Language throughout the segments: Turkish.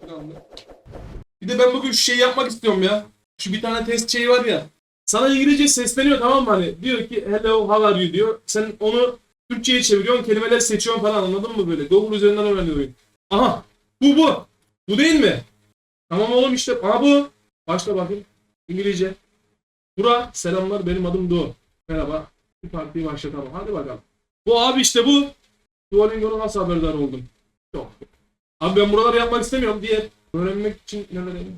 kaldı. Bir de ben bugün şu şeyi yapmak istiyorum ya. Şu bir tane test şeyi var ya. Sana İngilizce sesleniyor tamam mı hani? Diyor ki hello how are you diyor. Sen onu Türkçe'ye çeviriyorsun kelimeler seçiyorsun falan anladın mı böyle? Google üzerinden öğreniyor. Aha bu bu. Bu değil mi? Tamam oğlum işte. Aha bu. Başla bakayım. İngilizce. Bura selamlar benim adım Doğu. Merhaba. Bir partiyi başlatalım. Hadi bakalım. Bu abi işte bu. Duolingo'na nasıl haberdar oldum? Yok. Abi ben buraları yapmak istemiyorum diye öğrenmek için ne vereyim?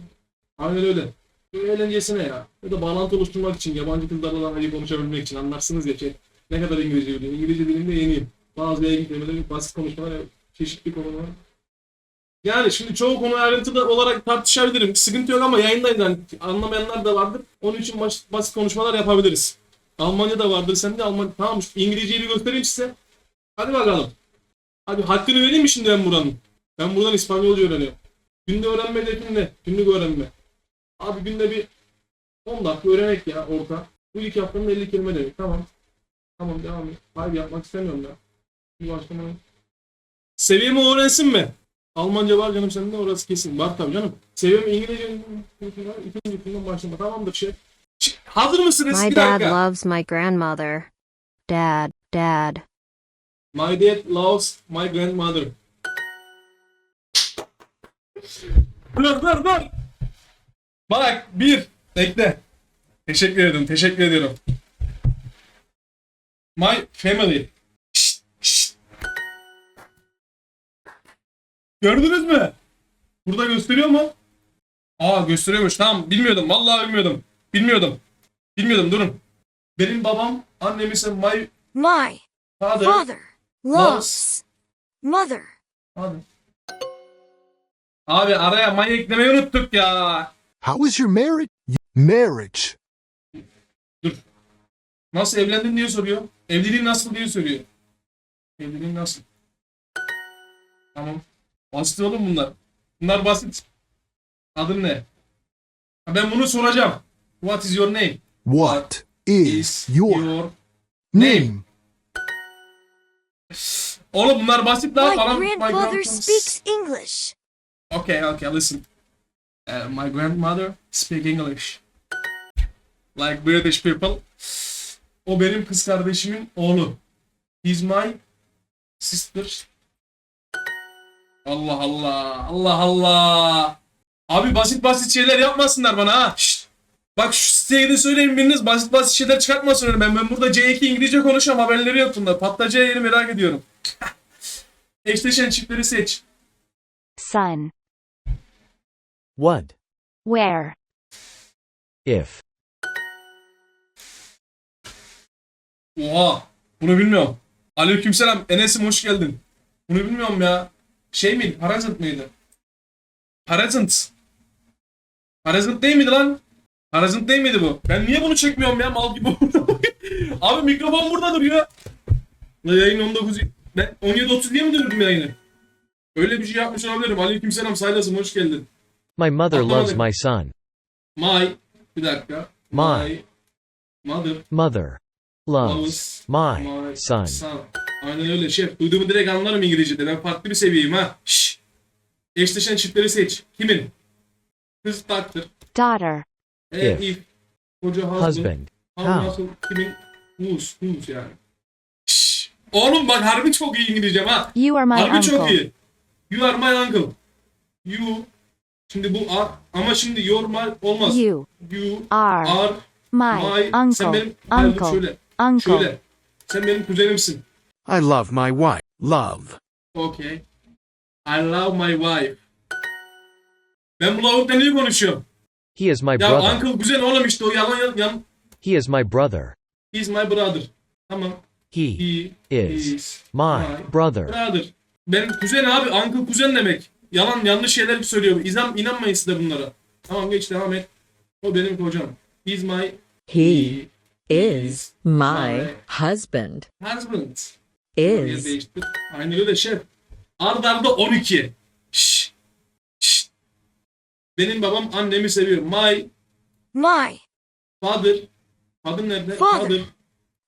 Aynen öyle. Böyle eğlencesine ya. Ya da bağlantı oluşturmak için, yabancı kızlarla daha iyi konuşabilmek için anlarsınız ya şey. Ne kadar İngilizce biliyor. İngilizce dilinde yeniyim. Bazı yayın kelimeleri, basit konuşmalar, çeşitli konular. Yani şimdi çoğu konu ayrıntılı olarak tartışabilirim. Sıkıntı yok ama yayındayız yani anlamayanlar da vardır. Onun için baş- basit konuşmalar yapabiliriz. Almanca da vardır. Sen de Alman... Tamam İngilizceyi bir göstereyim size. Hadi bakalım. Hadi hakkını vereyim mi şimdi ben buranın? Ben buradan İspanyolca öğreniyorum. Günde öğrenme hedefim ne? Günlük öğrenme. Abi günde bir 10 dakika öğrenek ya orta. Bu ilk haftanın 50 kelime demek. Tamam. Tamam devam et. Hayır yapmak istemiyorum ya. Bir başlamayın. Seviyemi öğrensin mi? Almanca var canım sende orası kesin. Var tabii canım. Seviyem İngilizce ikinci günden başlama. Tamamdır şey. Ş- Hazır mısınız? My bir dad dakika. loves my grandmother. Dad, dad. My dad loves my grandmother. Dur dur dur. Bak bir. Bekle. Teşekkür ederim. Teşekkür ediyorum. My family. Şşt, şşt. Gördünüz mü? Burada gösteriyor mu? Aa gösteriyormuş. Tamam. Bilmiyordum. Vallahi bilmiyordum. Bilmiyordum. Bilmiyordum. Durun. Benim babam, annem ise my My father. father loves mother. Hadi. Abi araya may eklemeyi unuttuk ya. How is your marriage? Marriage. Nasıl evlendin diye soruyor. Evliliğin nasıl diye soruyor. Evliliğin nasıl? Tamam. Basit oğlum bunlar. Bunlar basit. Adın ne? Ben bunu soracağım. What is your name? What is your your name? Oğlum bunlar basit lan. My Bana- grandfather grandfather- speaks English. Okay, okay, listen. Uh, my grandmother speak English. Like British people. O benim kız kardeşimin oğlu. He's my sister. Allah Allah. Allah Allah. Abi basit basit şeyler yapmasınlar bana ha. Şşt. Bak şu siteye de söyleyin biriniz basit basit şeyler çıkartmasın önüme. Ben, ben burada C2 İngilizce konuşuyorum haberleri yok bunda. Patlayacağı yeri merak ediyorum. Eşleşen çiftleri seç. Son. What? Where? If. Oha. Bunu bilmiyorum. Aleykümselam. Enes'im hoş geldin. Bunu bilmiyorum ya. Şey miydi? Present mıydı? Present. Present değil miydi lan? Present değil miydi bu? Ben niye bunu çekmiyorum ya mal gibi Abi mikrofon burada duruyor. Ya Yayın 19... Ben 17.30 diye mi durdum yayını? Öyle bir şey yapmış olabilirim. Aleykümselam Saylas'ım hoş geldin. My mother loves my son. My... Bir dakika. My. Mother. Mother loves my My son. son. Aynen öyle şef. Duyduğumu direkt anlarım İngilizce'de. Ben farklı bir seviyeyim ha. Şşş. Eşleşen çiftleri seç. Kimin? Kız taktır. Daughter. E, If. if. Koca husband. Husband. How? Kimin? Whose. Whose yani. Şşş. Oğlum bak harbi çok iyi İngilizcem ha. You are my Harbi çok uncle. iyi. You are my uncle. You. Şimdi bu are. Ama şimdi your my olmaz. You You are are my my. Sen uncle. benim. Hayır, dur Uncle. şöyle. Uncle. Şöyle. Sen benim kuzenimsin. I love my wife. Love. Okay. I love my wife. Ben bu lavukla niye konuşuyorum? He is my Ya brother. uncle güzel oğlum işte o yalan yan, yan. He is my brother. He's my brother. Tamam. He He is is my brother. brother. Benim kuzen abi uncle kuzen demek. Yalan yanlış şeyler söylüyor. İzan, inanmayın siz de bunlara. Tamam geç devam et. O benim kocam. He's my He is is my my husband. husband. Is. Aynen öyle şef. Ard arda 12. Şşş. Şşş. Benim babam annemi seviyor. My My father. Kadın nerede? Father.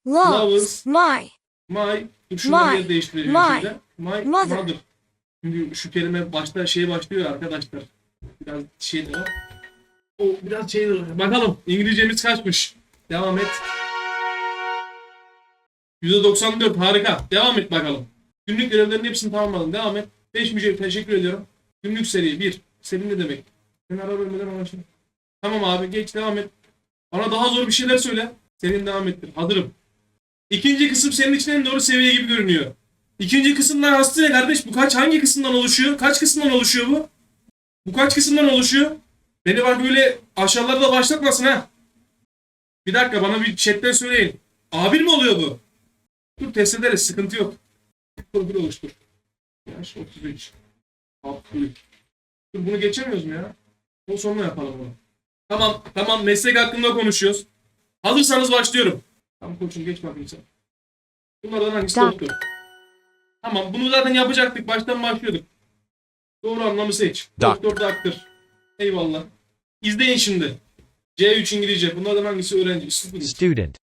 loves Loves. my My. Dur My. yer değiştireceğim My. şimdi. My Mother. mother. Çünkü şu kelime başta şey başlıyor arkadaşlar. Biraz şey de. O biraz şey. Bakalım İngilizcemiz kaçmış. Devam et. %94 harika. Devam et bakalım. Günlük görevlerin hepsini tamamladım. Devam et. 5 mücevher teşekkür ediyorum. Günlük seri 1. Senin ne demek? Sen ara bölmeden anlaşılır. Tamam abi geç devam et. Bana daha zor bir şeyler söyle. Senin devam ettir. Hazırım. İkinci kısım senin için en doğru seviye gibi görünüyor. İkinci kısımdan hastı ne kardeş? Bu kaç hangi kısımdan oluşuyor? Kaç kısımdan oluşuyor bu? Bu kaç kısımdan oluşuyor? Beni bak böyle aşağılarda başlatmasın ha. Bir dakika bana bir chatten söyleyin. A1 mi oluyor bu? Dur test ederiz sıkıntı yok. Profil oluştur. Yaş 33. 63. Dur bunu geçemiyoruz mu ya? O sonra yapalım bunu. Tamam tamam meslek hakkında konuşuyoruz. Hazırsanız başlıyorum. Tamam koçum geç bakayım sen. Bunlardan hangisi doktor? Tamam bunu zaten yapacaktık. Baştan başlıyorduk. Doğru anlamı seç. Dak. Doktor daktır. Eyvallah. İzleyin şimdi. C3 İngilizce. Bunlardan hangisi öğrenci? Student. Student.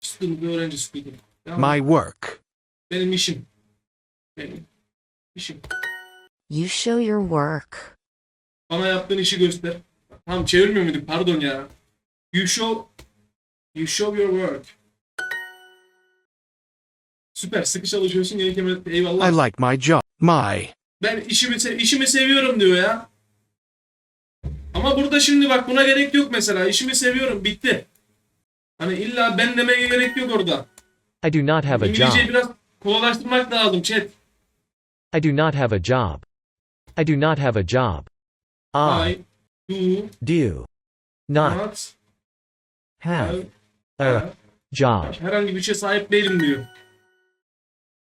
Student öğrenci student. Tamam. My work. Benim işim. Benim işim. You show your work. Bana yaptığın işi göster. Tamam çevirmiyor muyduk? Pardon ya. You show You show your work. Süper. Sıkı çalışıyorsun. Yeni kelime. Eyvallah. I like my job. My. Ben işimi se- işimi seviyorum diyor ya. Ama burada şimdi bak buna gerek yok mesela. İşimi seviyorum. Bitti. Hani illa ben demeye gerek yok orada. I do not have a job. İngilizceyi biraz kolaylaştırmak lazım chat. I do not have a job. I do not have a job. I I do do not not have have a job. herhangi bir şey sahip değilim diyor.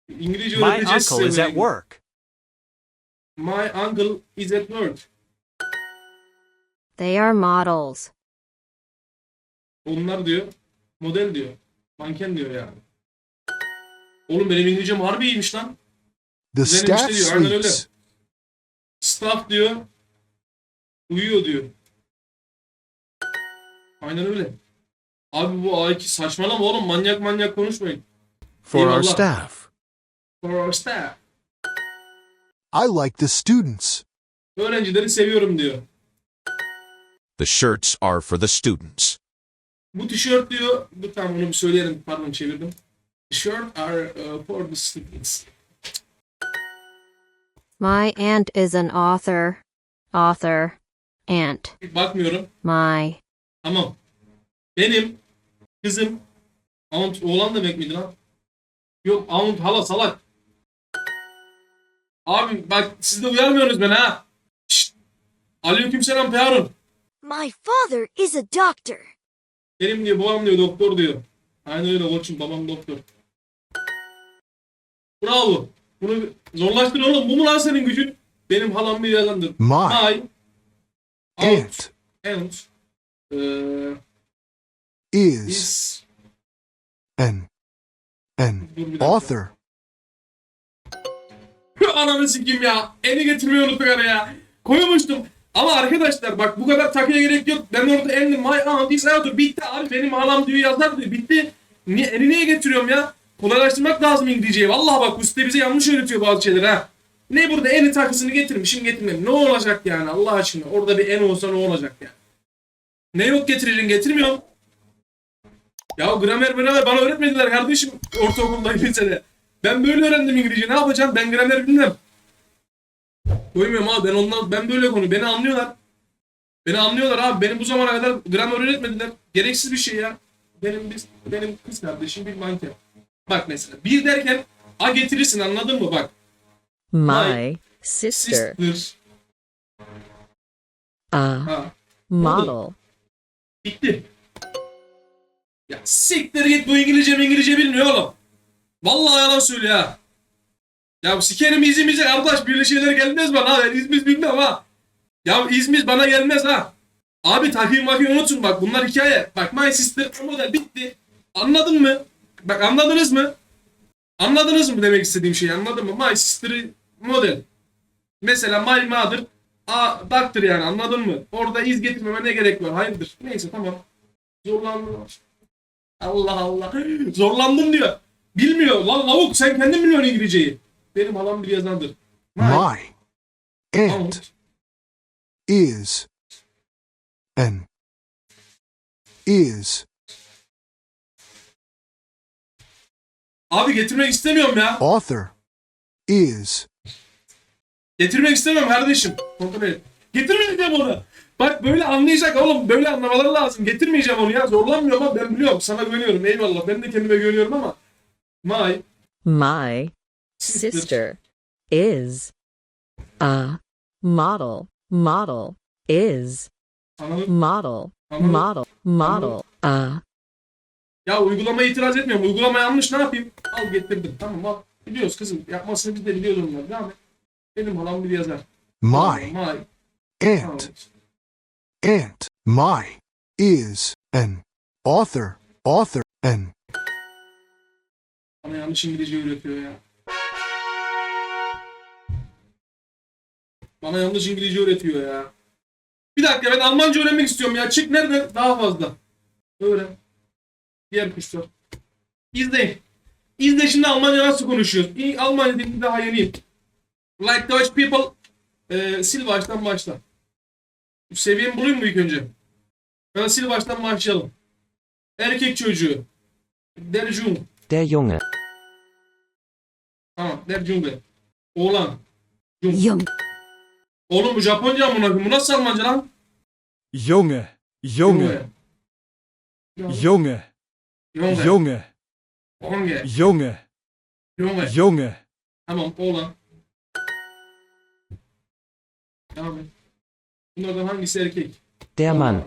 İngilizce My öğreteceğiz uncle is at work. My uncle is at work. They are models. Onlar diyor. Model diyor. Manken diyor yani. Oğlum benim İngilizcem harbi iyiymiş lan. The Güzel staff işte diyor, aynen öyle. sleeps. Staff diyor. Uyuyor diyor. Aynen öyle. Abi bu A2 saçmalama oğlum manyak manyak konuşmayın. For our Eyvallah. staff. For our staff. I like the students. Öğrencileri seviyorum diyor. The shirts are for the students. Bu tişört diyor. Bu tamam onu bir söyleyelim. Pardon çevirdim. Shirt are uh, for the students. My aunt is an author. Author. Aunt. Bakmıyorum. My. Tamam. Benim kızım Aunt oğlan demek miydi lan? Yok Aunt hala salak. Abi bak siz de uyarmıyorsunuz beni ha. Şşt. Aleykümselam Peharun. My father is a doctor. Benim diyor babam diyor doktor diyor. Aynen öyle koçum babam doktor. Bravo. Bunu zorlaştır oğlum. Bu mu lan senin gücün? Benim halam bir yazandır. My My. Aunt. aunt. Eee is is. an an Dur bir dakika. author. Ananı sikeyim ya. Eni getirmeyi unuttuk araya. Koymuştum. Ama arkadaşlar bak bu kadar takıya gerek yok. Ben orada endim. My aunt is author. Bitti abi. Benim halam diyor yazar diyor. Bitti. Niye, eni niye getiriyorum ya? Kolaylaştırmak lazım İngilizceyi. Vallahi bak bu site bize yanlış öğretiyor bazı şeyler ha. Ne burada eni takısını getirmişim getirmedim. Ne olacak yani Allah aşkına. Orada bir en olsa ne olacak yani. Ne yok getireceksin getirmiyorum. Ya gramer gramer bana öğretmediler kardeşim ortaokulda lisede. Ben böyle öğrendim İngilizce. Ne yapacağım? Ben gramer bilmem. Koymuyorum abi ben ondan ben böyle konu beni anlıyorlar. Beni anlıyorlar abi. Benim bu zamana kadar gramer öğretmediler. Gereksiz bir şey ya. Benim biz benim kız kardeşim bir manken. Bak mesela bir derken a getirirsin anladın mı bak. My sister. Sister. A Ha. model. Bitti. Ya siktir git bu İngilizce mi İngilizce bilmiyor oğlum. Vallahi yalan söylüyor ha. Ya sikerim izimize kardeş böyle şeyler gelmez bana. Ben İzmir bilmem ha. Ya İzmir bana gelmez ha. Abi takıyı makıyı unutun bak bunlar hikaye. Bak My Sister model bitti. Anladın mı? Bak anladınız mı? Anladınız mı demek istediğim şeyi anladın mı? My Sister model. Mesela My Mother A doctor yani anladın mı? Orada iz getirmeme ne gerek var? Hayırdır? Neyse tamam. Zorlandım. Allah Allah. Zorlandım diyor. Bilmiyor. Lan lavuk sen kendin biliyorsun İngilizceyi. benim halam bir yazandır. My aunt aunt is an is Abi getirmek istemiyorum ya. author is Getirmek istemiyorum kardeşim. Kontrol et. Getirmeyeceğim onu. Bak böyle anlayacak oğlum. Böyle anlamaları lazım. Getirmeyeceğim onu ya. Zorlanmıyorum ama ben biliyorum. Sana güveniyorum. Eyvallah. Ben de kendime güveniyorum ama. My My sister. sister is a model. Model is model. Model. Model. A Ya uygulamaya itiraz etmiyorum. Uygulama yanlış ne yapayım? Al getirdim. Tamam al. Biliyoruz kızım. Yapmasını biz de biliyoruz onları. Devam et. Benim halam bir yazar. my My. aunt Tamam. aunt my is an author author an Bana yanlış İngilizce öğretiyor ya. Bana yanlış İngilizce öğretiyor ya. Bir dakika ben Almanca öğrenmek istiyorum ya. Çık nerede? Daha fazla. Öğren. Diğer kuşlar. İzleyin. İzle şimdi Almanca nasıl konuşuyoruz. İyi, Almanca dilini daha yeniyim. Like Dutch people. Ee, sil baştan başla. Seviyemi bulayım mı ilk önce? Ben sil baştan başlayalım. Erkek çocuğu. Der Jung. Der Junge. Der Junge. Oğlan. Jung. Young. Oğlum bu Japonca mı Bu nasıl Almanca lan? Junge, Junge, Junge. Junge, Junge. Junge, Junge. Junge, Junge. Tamam oğlan. Devam et. Bunlardan hangisi erkek? Der Mann.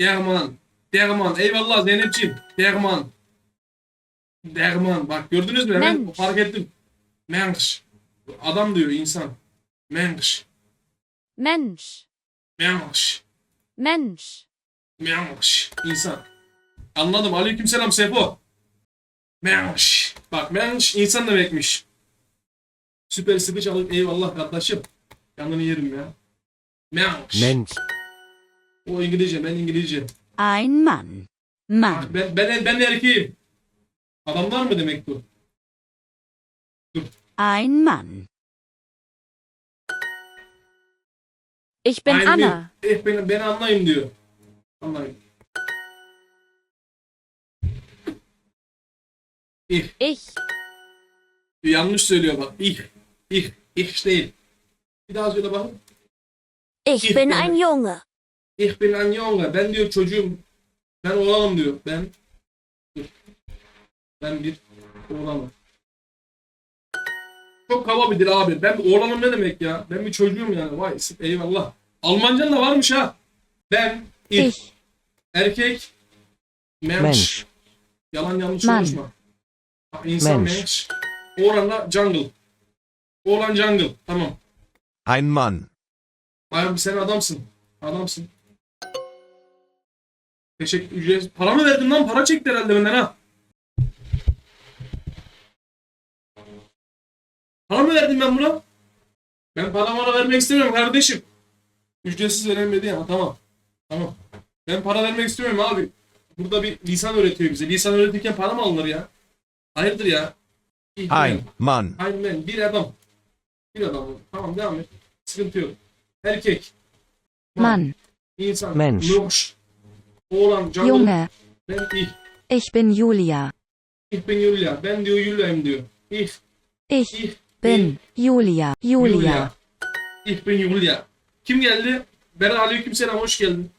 Derman. Derman. Eyvallah Zeynep'ciğim. Derman. Derman. Bak gördünüz mü? Hemen Mensch. fark ettim. Mensch. Adam diyor insan. Mensch. Mensch. Mensch. Mensch. Mensch. İnsan. Anladım. Aleykümselam Sefo. Mensch. Bak mensch insan demekmiş. Süper sıkı çalık. Eyvallah kardeşim. Yanını yerim ya. Mensch. Mensch. O İngilizce. Ben İngilizce. Ein Mann. Mann. Ben, ben, ben erkeğim. Adamlar mı demek bu? Ein Mann. Ich bin Aynı Anna. bir- Eh, beni, beni anlayın diyor. Anlayın. İh. Ich. Yanlış söylüyor bak. İh. İh. İh değil. Bir daha söyle bakın. Ich Ich bin bin- ein Junge. Ich bin ein Junge. Ben diyor çocuğum. Ben oğlanım diyor. Ben. Dur. Ben bir oğlanım. Çok kaba bir dil abi. Ben bir oğlanım ne demek ya? Ben bir çocuğum yani. Vay eyvallah. Almancan da varmış ha. Ben. Ich. Ich. Erkek. Mensch. Mensch. Yalan yanlış Man. konuşma. İnsan Mensch. mensch. Oğlan da jungle. Oğlan jungle. Tamam. Ein Mann. Ayağım sen adamsın. Adamsın. Teşekkür ücret. Para mı verdin lan? Para çekti herhalde benden ha. Para mı verdim ben buna? Ben para mara vermek istemiyorum kardeşim. Ücretsiz verilmedi ama tamam. Tamam. Ben para vermek istemiyorum abi. Burada bir lisan öğretiyor bize. Lisan öğretirken para mı alınır ya? Hayırdır ya? Ein Mann. Aynen bir adam. Bir adam. Tamam devam et. Sıkıntı yok. Erkek. Mann. İnsan. Mensch. Loş. Oğlan. Canlı. Junge. Ben ich. Ich bin Julia. Ich bin Julia. Ben diyor Julia'yım diyor. Ich. Ich Ich bin Julia. Julia. Ich bin Julia. Kim geldi? Berat aleykümselam hoş geldin.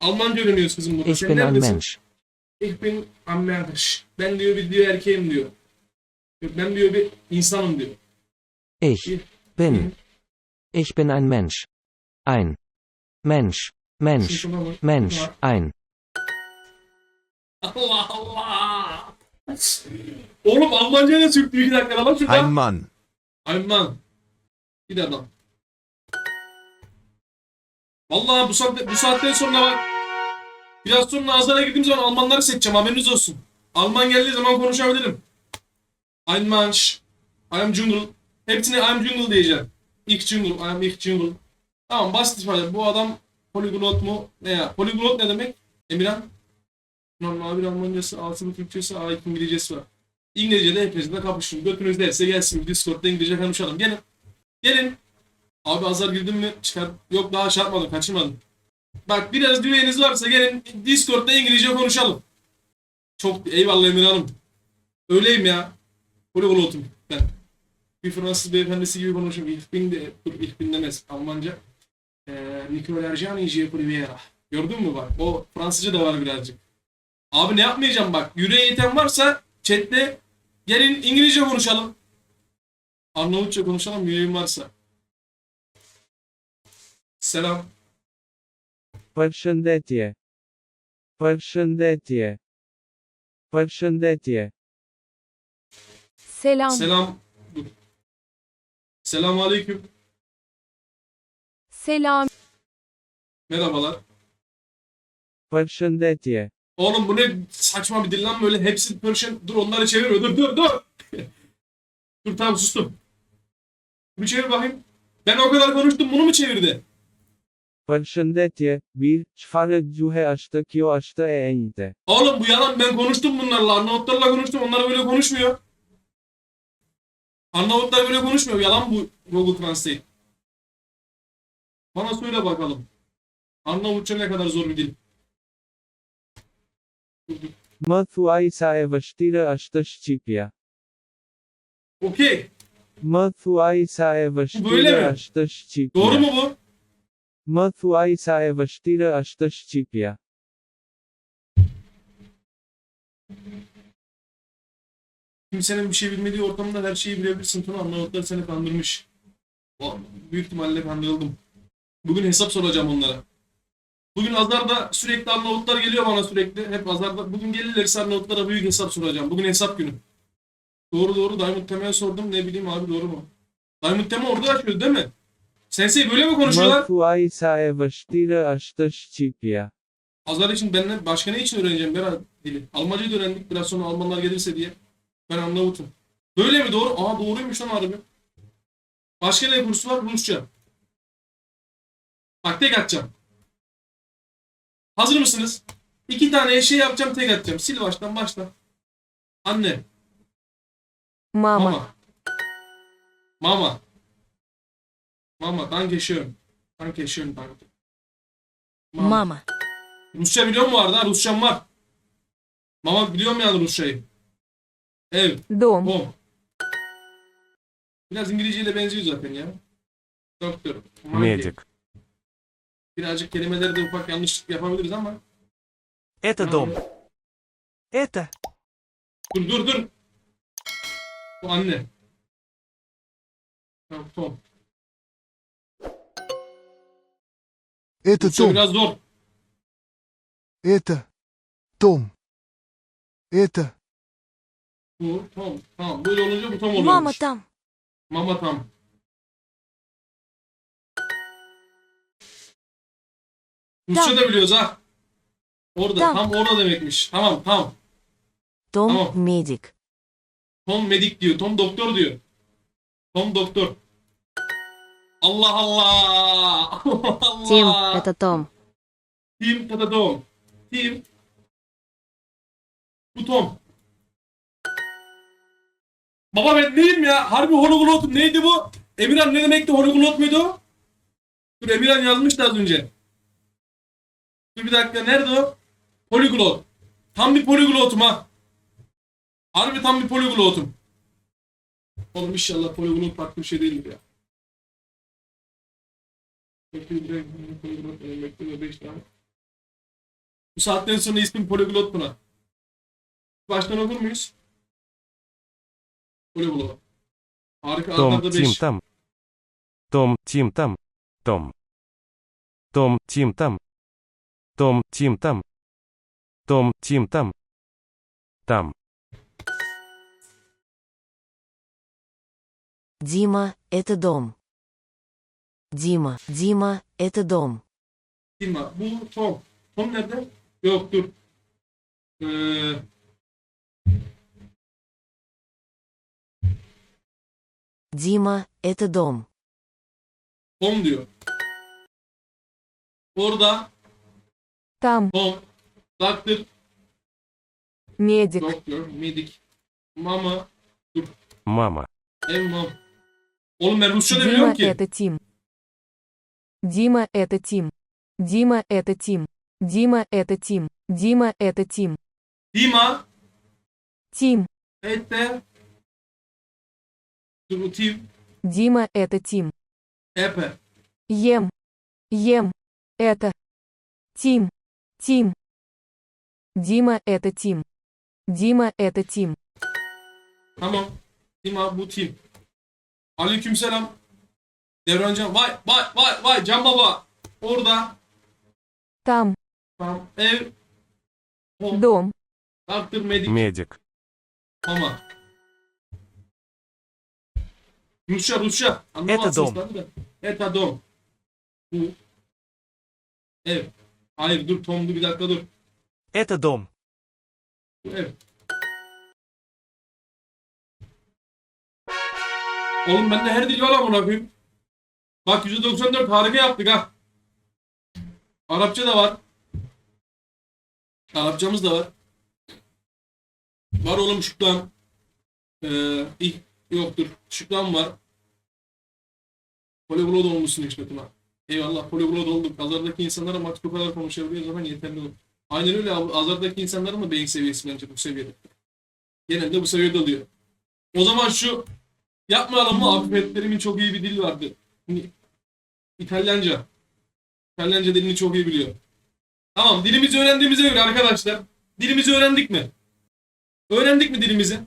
Almanca öğreniyoruz kızım burada. Ich Sen bin ein neredesin? Mensch. Ich bin ein Mensch. Ben diyor bir diyor erkeğim diyor. Ben diyor bir insanım diyor. Ich bin. Ich bin ein Mensch. Ein. Mensch. Mensch. Şuna bak. Mensch. Ein. Allah Allah. Oğlum Almanca da Türk bir dakika lan şurada. Ein Mann. Bir de adam. Vallahi bu saatte, bu saatten sonra bak. Biraz sonra Azar'a girdiğim zaman Almanları seçeceğim haberiniz olsun. Alman geldiği zaman konuşabilirim. Ein Mensch. I am jungle. Hepsine I jungle diyeceğim. Ich jungle. I am ich jungle. Tamam basit ifade. Bu adam poliglot mu? Ne ya? Poliglot ne demek? Emirhan? Normal bir Almancası, A sınıf Türkçesi, A2 İngilizcesi var. İngilizce'de hepinizle kapışın. Götünüz derse gelsin. Discord'da İngilizce konuşalım. Gelin. Gelin. Abi azar girdim mi çıkar. Yok daha yapmadım. Kaçırmadım. Bak biraz düğeniz varsa gelin Discord'da İngilizce konuşalım. Çok eyvallah Emir Hanım. Öyleyim ya. Poliglotum ben. Bir Fransız beyefendisi gibi konuşuyorum. İlk bin de, dur ilk bin demez. Almanca. Eee Nicole Erjani J. Priviera. Gördün mü bak? O Fransızca da var birazcık. Abi ne yapmayacağım bak. Yüreğe yeten varsa chatte gelin İngilizce konuşalım. Arnavutça konuşalım yüreğim varsa. Selam. Përshëndetje. Përshëndetje. Përshëndetje. Selam. Selam. Dur. Selamun aleyküm. Selam. Merhabalar. Përshëndetje. Oğlum bu ne saçma bir dil lan böyle hepsi Persian. Dur onları çevirme dur dur dur. dur tamam sustum. Bir çevir bakayım. Ben o kadar konuştum bunu mu çevirdi? Përshëndetje. Bir, çfarë gjuhe është kjo është e enjte. Oğlum bu yalan ben konuştum bunlarla Arnavutlarla konuştum onlar böyle konuşmuyor. Arnavutlar böyle konuşmuyor yalan bu Google Translate. Bana söyle bakalım. Arnavutça ne kadar zor bir dil. Dur, dur. Më thuaj sa e vështirë është Shqipja. Okey. Më thuaj sa e Shqipja. Doğru mu bu? Më thuaj sa e vështirë është Shqipja. Kimsenin bir şey bilmediği ortamda her şeyi bilebilirsin. Tuna Arnavutlar seni kandırmış. Büyük ihtimalle kandırıldım. Bugün hesap soracağım onlara. Bugün Azar'da sürekli Arnavutlar geliyor bana sürekli. Hep Azar'da. Bugün gelirlerse Arnavutlara büyük hesap soracağım. Bugün hesap günü. Doğru doğru Diamond Teme'ye sordum. Ne bileyim abi doğru mu? Diamond Teme orada yaşıyor değil mi? Sensei böyle mi konuşuyorlar? Azar için ben başka ne için öğreneceğim Berat dili? Almancayı da öğrendik biraz sonra Almanlar gelirse diye. Ben Arnavut'um. Böyle mi doğru? Aa doğruymuş lan harbi. Başka ne kursu var? Rusça. Bak tek atacağım. Hazır mısınız? İki tane şey yapacağım tek atacağım. Sil baştan başla. Anne. Mama. Mama. Mama. Mama. Danke schön. Danke schön. Danke. Mama. Rusça biliyor mu vardı ha? Rusçam var. Mama biliyorum yani Rusçayı. Ev, Dom. bom. Biraz İngilizceyle benziyor zaten ya. Doktor. Medic. Birazcık kelimelerde ufak yanlışlık yapabiliriz ama. Это dom. Это. Dur dur dur. Bu anne. Tamam, Tom. Это Rusça Том. biraz zor. Это Том. Это Bu Tom. Tamam böyle olunca bu Tom oluyormuş. Mama tam. Mama tam. Rusça da biliyoruz ha. Orada. Tam. Tam orada demekmiş. Tamam tam. Tom Tamam. Medic. Tom medik diyor. Tom doktor diyor. Tom doktor. Allah Allah. Allah. Тим, это Том. Tim tada Tom. Tim. Bu Tom. Baba ben neyim ya? Harbi hologlotum neydi bu? Emirhan ne demekti hologlot muydu? Dur Emirhan yazmıştı az önce. Dur bir dakika nerede o? Poliglot. Tam bir poliglotum ha. Harbi tam bir poliglotum. Oğlum inşallah poliglot farklı bir şey değildir ya. E, Bu saatten sonra ismim poliglot buna. Baştan olur muyuz? Poliglot. Harika Tom, Tim tam. Tom, Tim tam. Tom. Tom, Tim tam. Том, Тим там. Том, Тим там. Там. Дима, это дом. Дима, Дима, это дом. Dilma. Bu Tom. Tom nerede? Yok dur. Ee, Дима, это дом. Tom diyor. Orada Там. Doctor. медик. Doktor. Medik. Mama. Mama. Ev mam. Oğlum ben Rusça da Дима biliyorum ki. это Тим. Дима это Тим. Дима это Тим. Дима это Тим. Дима это Тим. Dima. Тим. Tim. Дима это Тим. Epe. Ем. Ем. Это. Тим. Тим. Дима это Тим. Дима это Тим. Tamam. Dima bu Tim. Aleykümselam. Devrancan. Vay vay vay vay Can Baba. Orada. Там. Tamam. Ev. Home. Дом. Doctor Medik. Медик. Mama. Rusça Rusça. Anlamazsınız tabii de. Eta dom. Bu. Ev. Hayır dur Tom dur bir dakika dur. Это дом. Bu ev. Oğlum bende her dil var amına koyayım. Bak %94 harika yaptık ha. Arapça da var. Arapçamız da var. Var oğlum şükran. Ee, ilk yoktur. Şükran var. Poliglot olmuşsun hikmetim ha. Eyvallah poliglot olduk. Azardaki insanlara max bu kadar konuşabiliyor zaman yeterli olur. Aynen öyle. Azardaki insanların da beyin seviyesi bence bu seviyede. Genelde bu seviyede oluyor. O zaman şu yapmayalım mı? Abi Fetlerimin çok iyi bir dili vardı. Hani İtalyanca. İtalyanca dilini çok iyi biliyor. Tamam dilimizi öğrendiğimize göre arkadaşlar. Dilimizi öğrendik mi? Öğrendik mi dilimizi?